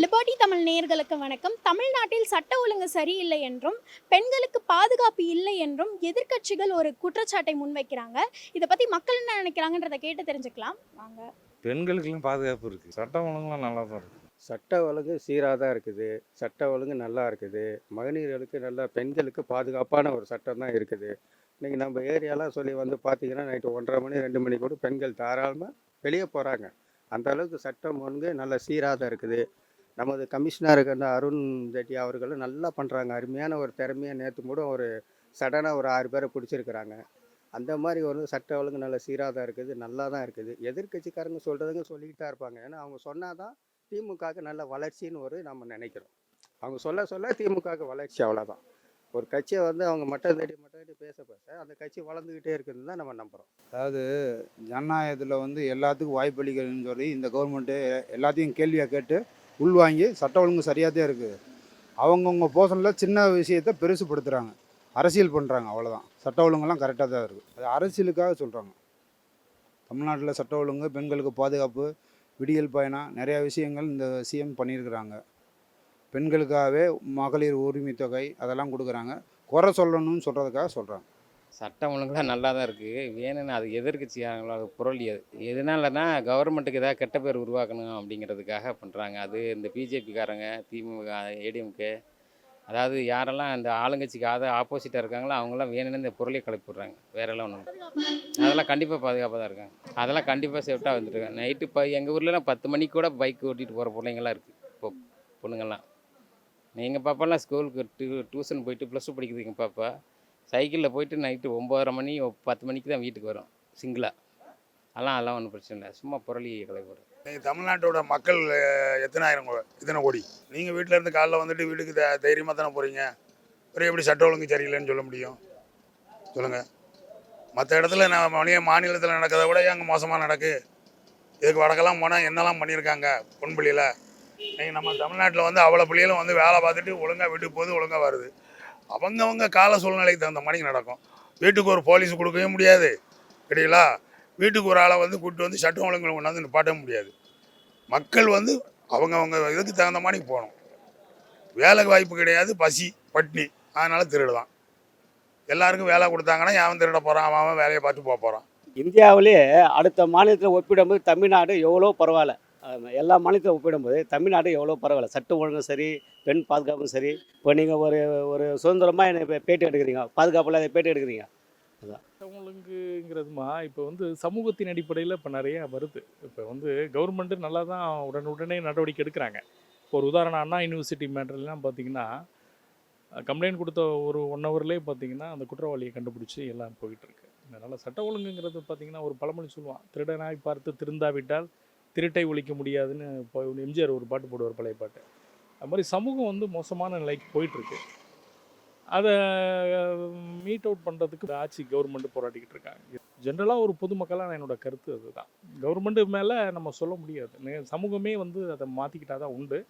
Liberty Tamil நேயர்களுக்கு வணக்கம். தமிழ்நாட்டில் சட்ட ஒழுங்கு சரியில்லை என்றும் பெண்களுக்கு பாதுகாப்பு இல்லை என்றும் எதிர்க்கட்சிகள் ஒரு குற்றச்சாட்டை முன்வைக்கிறாங்க. இதை பத்தி மக்கள் என்ன நினைக்கிறாங்கன்றதை கேட்டு தெரிஞ்சுக்கலாம். வாங்க. பெண்களுக்கெல்லாம் பாதுகாப்பு இருக்குது சட்டம் ஒழுங்குலாம் நல்லா தான் இருக்குது சட்ட ஒழுங்கு சீராக தான் இருக்குது. சட்ட ஒழுங்கு நல்லா இருக்குது. மகளிர்களுக்கு நல்ல பெண்களுக்கு பாதுகாப்பான ஒரு சட்டம் தான் இருக்குது. இன்றைக்கி நம்ம ஏரியாலாம் சொல்லி வந்து பார்த்தீங்கன்னா நைட்டு ஒன்றரை மணி ரெண்டு மணி கூட பெண்கள் தாராளமாக வெளியே போகிறாங்க அந்த அளவுக்கு சட்டம் ஒழுங்கு நல்ல சீராக தான் இருக்குது. நமது கமிஷனர் இருக்கிற அருண் ஜெட்டி அவர்களும் நல்லா பண்ணுறாங்க அருமையான ஒரு திறமையை நேற்று கூட ஒரு சடனாக ஒரு ஆறு பேரை பிடிச்சிருக்கிறாங்க. அந்த மாதிரி ஒரு சட்ட ஒழுங்கு நல்ல சீராக தான் இருக்குது நல்லா தான் இருக்குது. எதிர்க்கட்சிக்காரங்க சொல்கிறதுங்க சொல்லிக்கிட்டு தான் இருப்பாங்க. ஏன்னா அவங்க சொன்னால் தான் திமுகவுக்கு நல்ல வளர்ச்சின்னு ஒரு நம்ம நினைக்கிறோம். அவங்க சொல்ல சொல்ல திமுகவுக்கு வளர்ச்சி அவ்வளோதான் ஒரு கட்சியை வந்து அவங்க மட்டம் தேடி மட்டம் தேடி பேச பேச அந்த கட்சி வளர்ந்துக்கிட்டே இருக்குதுன்னு தான் நம்ம நம்புகிறோம் அதாவது ஜனநாயகத்தில் வந்து எல்லாத்துக்கும் வாய்ப்பளிக்கணும்னு சொல்லி இந்த கவர்மெண்ட்டு எல்லாத்தையும் கேள்வியாக கேட்டு உள்வாங்கி சட்ட ஒழுங்கு சரியாக தான் இருக்குது அவங்கவுங்க போர்ஷனில் சின்ன விஷயத்தை பெருசுப்படுத்துகிறாங்க அரசியல் பண்ணுறாங்க அவ்வளோதான் சட்ட ஒழுங்கெல்லாம் கரெக்டாக தான் இருக்குது அது அரசியலுக்காக சொல்கிறாங்க தமிழ்நாட்டில் சட்ட ஒழுங்கு பெண்களுக்கு பாதுகாப்பு விடியல் பயணம் நிறையா விஷயங்கள் இந்த சிஎம் பண்ணியிருக்கிறாங்க. பெண்களுக்காகவே மகளிர் உரிமை தொகை அதெல்லாம் கொடுக்குறாங்க. குறை சொல்லணும்னு சொல்கிறதுக்காக சொல்கிறாங்க சட்டம் ஒழுங்குலாம் நல்லா தான் இருக்குது வேணும்னு அது எதிர்கட்சியாங்களோட பொருள் எது எதனாலனா கவர்மெண்ட்டுக்கு ஏதாவது கெட்ட பேர் உருவாக்கணும் அப்படிங்கிறதுக்காக பண்ணுறாங்க அது இந்த பிஜேபிக்காரங்க திமுக ஏடிஎம்கே. அதாவது யாரெல்லாம் இந்த ஆளுங்கட்சிக்கு அதை ஆப்போசிட்டாக இருக்காங்களோ அவங்களாம் வேணும்னு இந்த பொருளை கிளப்பி விட்றாங்க. வேறெல்லாம் ஒன்றும் அதெல்லாம் கண்டிப்பாக பாதுகாப்பாக தான் இருக்காங்க. அதெல்லாம் கண்டிப்பாக சேஃப்டாக வந்துருக்காங்க நைட்டு இப்போ எங்கள் ஊர்லலாம் பத்து மணிக்கு கூட பைக் ஓட்டிகிட்டு போகிற பிள்ளைங்களாம் இருக்குது இப்போ பொண்ணுங்கள்லாம் எங்கள் பாப்பாலாம் ஸ்கூலுக்கு டியூ டியூஷன் போயிட்டு ப்ளஸ் டூ படிக்குது எங்கள் பாப்பா. சைக்கிளில் போயிட்டு நைட்டு ஒம்பதரை மணி பத்து மணிக்கு தான் வீட்டுக்கு வரும். சிங்கிளாக அதெல்லாம் அதெல்லாம் ஒன்றும் பிரச்சனை இல்லை. சும்மா புரளி கலைப்படும் நீங்கள் தமிழ்நாட்டோட மக்கள் எத்தனாயிரம் எத்தனை ஆயிரம் எத்தனை கோடி? நீங்கள் வீட்டில் இருந்து காலைல வந்துட்டு வீட்டுக்கு த தைரியமாக தானே போகிறீங்க அப்புறம் எப்படி சட்ட ஒழுங்கு சரியில்லைன்னு சொல்ல முடியும்? சொல்லுங்கள் மற்ற இடத்துல நான் மணிய மாநிலத்தில் நடக்கிறத விட அங்கே மோசமாக நடக்கு? இதுக்கு வடக்கெல்லாம் போனால் என்னெல்லாம் பண்ணியிருக்காங்க பொன்பள்ளியில் நீங்கள் நம்ம தமிழ்நாட்டில் வந்து அவ்வளோ பிள்ளைகளும் வந்து வேலை பார்த்துட்டு ஒழுங்காக வீட்டுக்கு போகுது ஒழுங்காக வருது. அவங்கவங்க கால சூழ்நிலைக்கு தகுந்த மாதிரி நடக்கும். வீட்டுக்கு ஒரு போலீஸ் கொடுக்கவே முடியாது. கிடைங்களா வீட்டுக்கு ஒரு ஆளை வந்து கூப்பிட்டு வந்து சட்டம் ஒழுங்கு கொண்டாந்து நிப்பாட்ட முடியாது. மக்கள் வந்து அவங்கவுங்க இதுக்கு தகுந்த மாதிரி போகணும். வேலை வாய்ப்பு கிடையாது. பசி பட்னி அதனால் திருடுதான். எல்லாருக்கும் வேலை கொடுத்தாங்கன்னா அவன் திருட போகிறான் அவன் வேலையை பார்த்து போக போகிறான் இந்தியாவிலே அடுத்த மாநிலத்தில் ஒப்பிடும்போது தமிழ்நாடு எவ்வளோ பரவாயில்ல. எல்லா மாநிலத்தை ஒப்பிடும்போது தமிழ்நாடு எவ்வளோ பரவாயில்ல. சட்டம் ஒழுங்கும் சரி பெண் பாதுகாப்பும் சரி. இப்போ நீங்கள் ஒரு ஒரு சுதந்திரமாக என்னை இப்போ பேட்டி எடுக்கிறீங்க. பாதுகாப்பில் அதை பேட்டி எடுக்கிறீங்க. சட்டம் ஒழுங்குங்கிறதுமா இப்போ வந்து சமூகத்தின் அடிப்படையில் இப்போ நிறைய வருது. இப்போ வந்து கவர்மெண்ட்டு நல்லா தான் உடனுடனே நடவடிக்கை எடுக்கிறாங்க. இப்போ ஒரு உதாரணம் அண்ணா யூனிவர்சிட்டி மேட்டர்லாம் பார்த்தீங்கன்னா கம்ப்ளைண்ட் கொடுத்த ஒரு ஒன் ஹவர்லேயே பார்த்தீங்கன்னா அந்த குற்றவாளியை கண்டுபிடிச்சி எல்லாம் போயிட்டுருக்கு அதனால் சட்ட ஒழுங்குங்கிறது பார்த்தீங்கன்னா ஒரு பழமொழி சொல்லுவான். திருடனாய் பார்த்து திருந்தாவிட்டால் திருட்டை ஒழிக்க முடியாதுன்னு இப்போ எம்ஜிஆர் ஒரு பாட்டு போடுவார் பழைய பாட்டு. அது மாதிரி சமூகம் வந்து மோசமான நிலைக்கு போயிட்டுருக்கு. அதை மீட் அவுட் பண்ணுறதுக்கு ஆட்சி கவர்மெண்ட் போராட்டிக்கிட்டு இருக்காங்க. ஜென்ரலாக ஒரு பொதுமக்களாக என்னோட கருத்து அதுதான். கவர்மெண்ட்டு மேலே நம்ம சொல்ல முடியாது. சமூகமே வந்து அதை மாற்றிக்கிட்டா தான் உண்டு.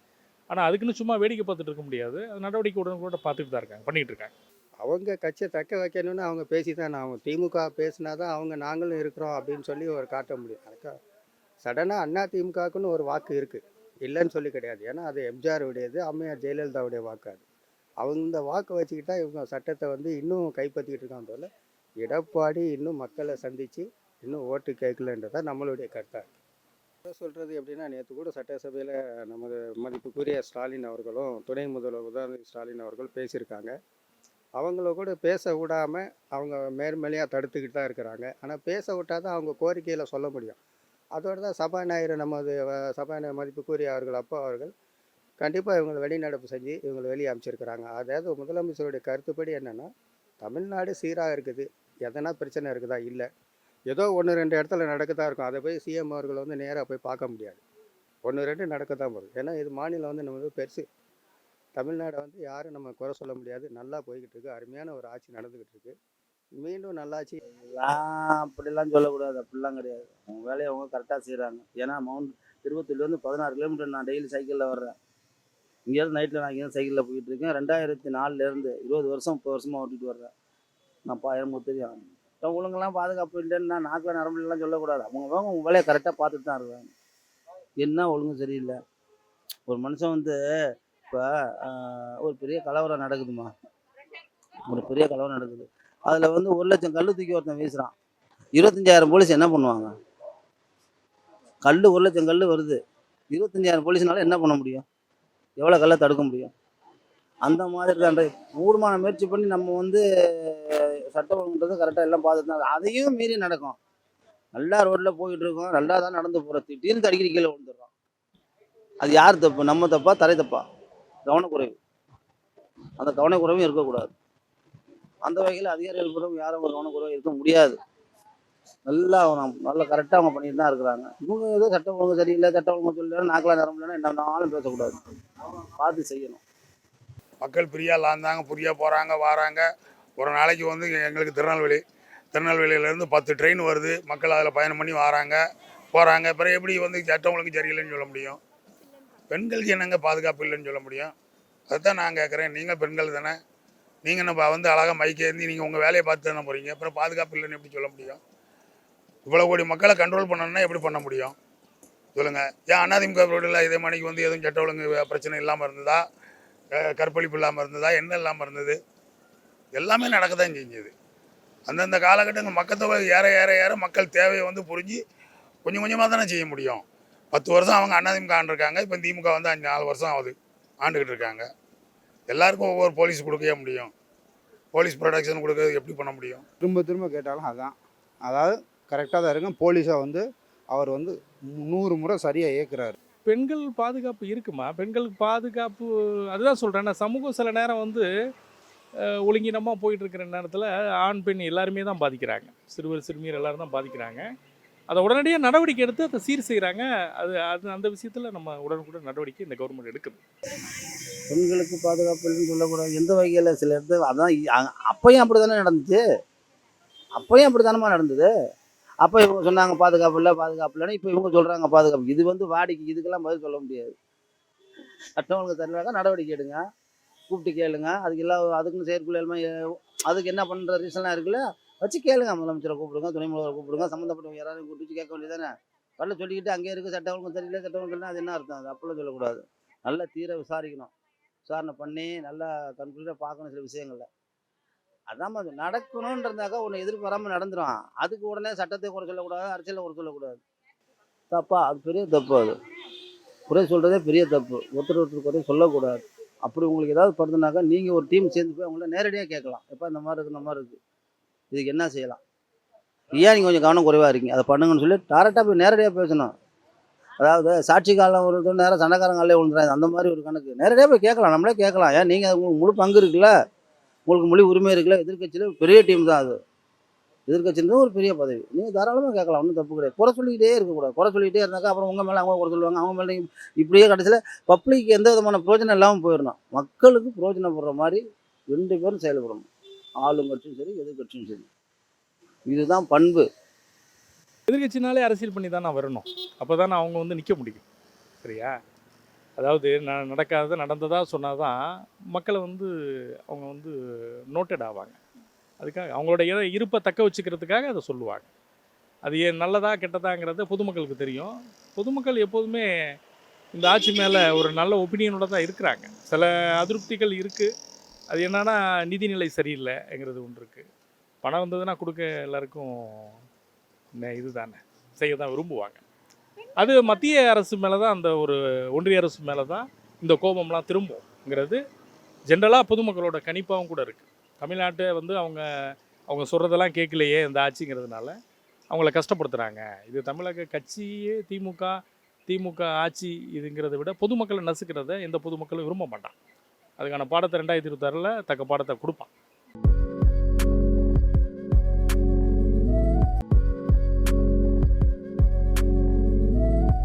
ஆனால் அதுக்குன்னு சும்மா வேடிக்கை பார்த்துட்டு இருக்க முடியாது. அது நடவடிக்கை உடனே கூட பார்த்துட்டு தான் இருக்காங்க பண்ணிகிட்டு இருக்காங்க. அவங்க கட்சியை தக்க வைக்கணும்னு அவங்க பேசி தான் ஆகும் திமுக பேசினா தான் அவங்க நாங்களும் இருக்கிறோம் அப்படின்னு சொல்லி ஒரு காட்ட முடியும். அதுக்காக சடனாக அண்ணா திமுகக்குன்னு ஒரு வாக்கு இருக்குது இல்லைன்னு சொல்லி கிடையாது. ஏன்னா அது எம்ஜிஆருடையது அம்மையார் ஜெயலலிதாவுடைய வாக்கு அது. அவங்க இந்த வாக்கை வச்சுக்கிட்டா இவங்க சட்டத்தை வந்து இன்னும் கைப்பற்றிக்கிட்டு இருக்காங்க போல எடப்பாடி இன்னும் மக்களை சந்தித்து இன்னும் ஓட்டு கேட்கலன்றதான் நம்மளுடைய கருத்தாக சொல்கிறது எப்படின்னா நேற்று கூட சட்டசபையில் நமது மதிப்புக்குரிய ஸ்டாலின் அவர்களும் துணை முதல்வர் உதயநிதி ஸ்டாலின் அவர்கள் பேசியிருக்காங்க. அவங்கள கூட பேச விடாமல் அவங்க மேர்மலையாக தடுத்துக்கிட்டு தான் இருக்கிறாங்க. ஆனால் பேச விட்டால் தான் அவங்க கோரிக்கையில் சொல்ல முடியும். அதோடு தான் சபாநாயகர் நமது சபாநாயகர் மதிப்புக்குரிய அவர்கள் அப்பா அவர்கள் கண்டிப்பாக இவங்களை வெளிநடப்பு செஞ்சு இவங்களை வெளியே அமைச்சிருக்கிறாங்க அதாவது முதலமைச்சருடைய கருத்துப்படி என்னென்னா தமிழ்நாடு சீராக இருக்குது. எதனா பிரச்சனை இருக்குதா? இல்லை. ஏதோ ஒன்று ரெண்டு இடத்துல நடக்கத்தான் இருக்கும். அதை போய் சிஎம் அவர்கள் வந்து நேராக போய் பார்க்க முடியாது. ஒன்று ரெண்டு நடக்க தான் போகுது. ஏன்னா இது மாநிலம் வந்து நம்ம வந்து பெருசு. தமிழ்நாடை வந்து யாரும் நம்ம குறை சொல்ல முடியாது. நல்லா போய்கிட்டு இருக்கு. அருமையான ஒரு ஆட்சி நடந்துக்கிட்டு இருக்குது மீண்டும் நல்லாச்சு. நான் அப்படிலாம் சொல்லக்கூடாது. அப்படிலாம் கிடையாது. அவங்க வேலையை அவங்க கரெக்டாக செய்கிறாங்க ஏன்னா மவுண்ட் திருப்பத்தூர்லேருந்து பதினாறு கிலோமீட்டர் நான் டெய்லி சைக்கிளில் வர்றேன். இங்கேருந்து நைட்டில் நான் இங்கேருந்து சைக்கிளில் போயிட்டு இருக்கேன். ரெண்டாயிரத்தி நாலுலேருந்து இருபது வருஷம் முப்பது வருஷமாக ஓட்டிட்டு வர்றேன். நான் பா எனக்கு தெரியும். இப்போ ஒழுங்கெல்லாம் பாதுகாப்பு இல்லைன்னு நான் நாக்கில் நரம்புலாம் சொல்லக்கூடாது. அவங்க அவங்க வேலையை கரெக்டாக பார்த்துட்டு தான் இருக்காங்க. என்ன ஒழுங்கும் சரியில்லை. ஒரு மனுஷன் வந்து இப்போ ஒரு பெரிய கலவரம் நடக்குதுமா ஒரு பெரிய கலவரம் நடக்குது. அதில் வந்து ஒரு லட்சம் கல் தூக்கி ஒருத்தன் வீசுகிறான் இருபத்தஞ்சாயிரம் போலீஸ் என்ன பண்ணுவாங்க? கல் ஒரு லட்சம் கல் வருது. இருபத்தஞ்சாயிரம் போலீஸ்னால என்ன பண்ண முடியும்? எவ்வளோ கல்லை தடுக்க முடியும்? அந்த மாதிரி தான் கூடுமான முயற்சி பண்ணி நம்ம வந்து சட்டம் ஒழுங்குன்றது கரெக்டாக எல்லாம் பார்த்துட்டு அதையும் மீறி நடக்கும். நல்லா ரோட்டில் போயிட்டு இருக்கோம். நல்லா தான் நடந்து போகிறோம் திடீர்னு தடிக்கிற கீழே விழுந்துடுறோம். அது யார் தப்பு? நம்ம தப்பா? தரை தப்பா? கவனக்குறைவு. அந்த கவனக்குறைவும் இருக்கக்கூடாது. அந்த வகையில் அதிகாரிகள் புறம் யாரும் ஒரு கவனக்குறைவு இருக்க முடியாது. நல்லா அவங்க நல்லா கரெக்டாக அவங்க பண்ணிட்டு தான் இருக்கிறாங்க. இவங்க ஏதோ சட்டம் ஒழுங்கு சரியில்லை சட்டம் ஒழுங்கு சொல்லலை நாக்கலாம் நிறம் இல்லைன்னா என்ன பேசக்கூடாது. பார்த்து செய்யணும். மக்கள் ஃப்ரீயாக லாந்தாங்க ஃப்ரீயாக போகிறாங்க வராங்க. ஒரு நாளைக்கு வந்து எங்களுக்கு திருநெல்வேலி திருநெல்வேலியிலேருந்து பத்து ட்ரெயின் வருது. மக்கள் அதில் பயணம் பண்ணி வராங்க போகிறாங்க அப்புறம் எப்படி வந்து சட்டம் ஒழுங்கு சரியில்லைன்னு சொல்ல முடியும்? பெண்களுக்கு என்னங்க பாதுகாப்பு இல்லைன்னு சொல்ல முடியும்? அதுதான் நான் கேட்குறேன். நீங்கள் பெண்கள் தானே? நீங்கள் நம்ம வந்து அழகாக மைக்கேந்தி நீங்கள் உங்கள் வேலையை பார்த்து தானே போகிறீங்க அப்புறம் பாதுகாப்பு இல்லைன்னு எப்படி சொல்ல முடியும்? இவ்வளோ கோடி மக்களை கண்ட்ரோல் பண்ணணும்னா எப்படி பண்ண முடியும்? சொல்லுங்கள் ஏன் அதிமுக ரோடில் இதே மணிக்கு வந்து எதுவும் சட்ட ஒழுங்கு பிரச்சனை இல்லாமல் இருந்ததா? க- கற்பழிப்பு இல்லாமல் இருந்ததா? என்ன இல்லாமல் இருந்தது? எல்லாமே நடக்க தான் செஞ்சது அந்தந்த காலகட்டங்கள் மக்கத்தொகை ஏற ஏற ஏற மக்கள் தேவையை வந்து புரிஞ்சு கொஞ்சம் கொஞ்சமாக தானே செய்ய முடியும். பத்து வருஷம் அவங்க அதிமுக ஆண்டிருக்காங்க. இப்போ திமுக வந்து அஞ்சு நாலு வருஷம் ஆகுது. ஆண்டுக்கிட்டு இருக்காங்க. எல்லாருக்கும் ஒவ்வொரு போலீஸ் கொடுக்கவே முடியும். போலீஸ் ப்ரொடக்ஷன் கொடுக்கறது எப்படி பண்ண முடியும்? திரும்ப திரும்ப கேட்டாலும் அதான். அதாவது கரெக்டாக தான் இருக்கும். போலீஸை வந்து அவர் வந்து நூறு முறை சரியாக இயக்குறாரு. பெண்கள் பாதுகாப்பு இருக்குமா? பெண்களுக்கு பாதுகாப்பு அதுதான் சொல்கிறேன் சமூகம் சில நேரம் வந்து ஒழுங்கீனமாக போயிட்டு இருக்கிற நேரத்தில் ஆண் பெண் எல்லாருமே தான் பாதிக்கிறாங்க. சிறுவர் சிறுமியர் எல்லாரும் தான் பாதிக்கிறாங்க. அதை உடனடியாக நடவடிக்கை எடுத்து அதை சீர் செய்கிறாங்க அது அது அந்த விஷயத்தில் நம்ம உடனுக்குடன் நடவடிக்கை இந்த கவர்மெண்ட் எடுக்குது. பெண்களுக்கு பாதுகாப்பு இல்லைன்னு சொல்லக்கூடாது. எந்த வகையில் சில இடத்துல அதான் அப்பையும் அப்பயும் அப்படி தானே நடந்துச்சு? அப்பையும் அப்படி தானமா நடந்தது? அப்போ இவங்க சொன்னாங்க பாதுகாப்பு இல்லை பாதுகாப்பு இல்லைன்னு இப்போ இவங்க சொல்கிறாங்க பாதுகாப்பு. இது வந்து வாடிக்கை இதுக்கெல்லாம் பதில் சொல்ல முடியாது. சட்டம் ஒழுங்கு தருவாங்க நடவடிக்கை எடுங்க. கூப்பிட்டு கேளுங்க. அதுக்கு எல்லா அதுக்குன்னு செயற்குழு எல்லாமே அதுக்கு என்ன பண்ணுற ரீசன்லாம் இருக்குல்ல வச்சு கேளுங்க. முதலமைச்சரை கூப்பிடுங்க துணை முதல்வர் கூப்பிடுங்க. சம்மந்தப்பட்டவங்க யாராவது கூப்பிட்டு வச்சு கேட்க வேண்டியதானே வரல சொல்லிக்கிட்டு அங்கேயே இருக்குது சட்டம் ஒழுங்கு தெரியல சட்டம் ஒழுங்குன்னா அது என்ன அர்த்தம்? அது அப்போல்லாம் சொல்லக்கூடாது. நல்லா தீர விசாரிக்கணும். விசாரணை பண்ணி நல்லா கன்க்ளூடாக பார்க்கணும் சில விஷயங்களில். அதான் அது நடக்கணுன்றதாக்கா ஒன்று எதிர்பாராமல் நடந்துடும் அதுக்கு உடனே சட்டத்தை குறை சொல்லக்கூடாது அரசியலில் குறை சொல்லக்கூடாது. தப்பா? அது பெரிய தப்பு அது. குறை சொல்கிறதே பெரிய தப்பு. ஒருத்தர் ஒருத்தர் குறை சொல்லக்கூடாது. அப்படி உங்களுக்கு ஏதாவது படுதுனாக்கா நீங்கள் ஒரு டீம் சேர்ந்து போய் அவங்கள நேரடியாக கேட்கலாம். எப்போ இந்த மாதிரி இருக்குது இந்த மாதிரி இருக்குது இதுக்கு என்ன செய்யலாம்? ஏன் நீங்கள் கொஞ்சம் கவனம் குறைவாக இருக்கீங்க? அதை பண்ணுங்கன்னு சொல்லி டேரெக்டாக போய் நேரடியாக பேசணும். அதாவது சாட்சி காலம் ஒரு நேரம் சண்டைக்காரங்களே விழுந்துறாங்க. அந்த மாதிரி ஒரு கணக்கு. நேரடியாக போய் கேட்கலாம். நம்மளே கேட்கலாம். ஏன் நீங்கள் உங்களுக்கு முழு பங்கு இருக்குல்ல? உங்களுக்கு மொழி உரிமை இருக்குல்ல? எதிர்கட்சியில் பெரிய டீம் தான் அது. எதிர்க்கட்சின்றது ஒரு பெரிய பதவி. நீங்கள் தாராளமாக கேட்கலாம். ஒன்றும் தப்பு கிடையாது. குறை சொல்லிக்கிட்டே இருக்கக்கூடாது. குறை சொல்லிக்கிட்டே இருந்தாக்கா அப்புறம் உங்கள் மேலே அவங்க குறை சொல்லுவாங்க. அவங்க மேலே இப்படியே கடைசியில் பப்ளிக் எந்த விதமான பிரோஜனம் இல்லாமல் போயிடணும். மக்களுக்கு பிரோஜனப்படுற மாதிரி ரெண்டு பேரும் செயல்படணும். ஆளுங்கட்சியும் சரி எதிர்க்கட்சியும் சரி. இதுதான் பண்பு. எதிர்கட்சினாலே அரசியல் பண்ணி தானே வரணும். அப்போ நான் அவங்க வந்து நிற்க முடியும். சரியா? அதாவது நான் நடக்காத நடந்ததாக சொன்னால் தான் மக்களை வந்து அவங்க வந்து நோட்டட் ஆவாங்க. அதுக்காக அவங்களோட இருப்பை தக்க வச்சுக்கிறதுக்காக அதை சொல்லுவாங்க. அது ஏன் நல்லதா கெட்டதாங்கிறத பொதுமக்களுக்கு தெரியும். பொதுமக்கள் எப்போதுமே இந்த ஆட்சி மேலே ஒரு நல்ல ஒப்பீனியனோட தான் இருக்கிறாங்க. சில அதிருப்திகள் இருக்குது அது என்னன்னா நிதிநிலை சரியில்லைங்கிறது ஒன்று இருக்குது பணம் வந்ததுன்னா கொடுக்க எல்லாருக்கும் இது இதுதானே. செய்ய தான் விரும்புவாங்க. அது மத்திய அரசு மேலே தான் அந்த ஒரு ஒன்றிய அரசு மேலே தான் இந்த கோபம்லாம் திரும்பும்ங்கிறது ஜென்ரலாக பொதுமக்களோட கணிப்பாகவும் கூட இருக்குது தமிழ்நாட்டை வந்து அவங்க அவங்க சொல்கிறதெல்லாம் கேட்கலையே இந்த ஆட்சிங்கிறதுனால அவங்கள கஷ்டப்படுத்துகிறாங்க இது தமிழக கட்சியே திமுக திமுக ஆட்சி இதுங்கிறத விட பொதுமக்களை நசுக்கிறத எந்த பொதுமக்களும் விரும்ப மாட்டான் அதுக்கான பாடத்தை ரெண்டாயிரத்தி இருபத்தாறில் தக்க பாடத்தை கொடுப்பான்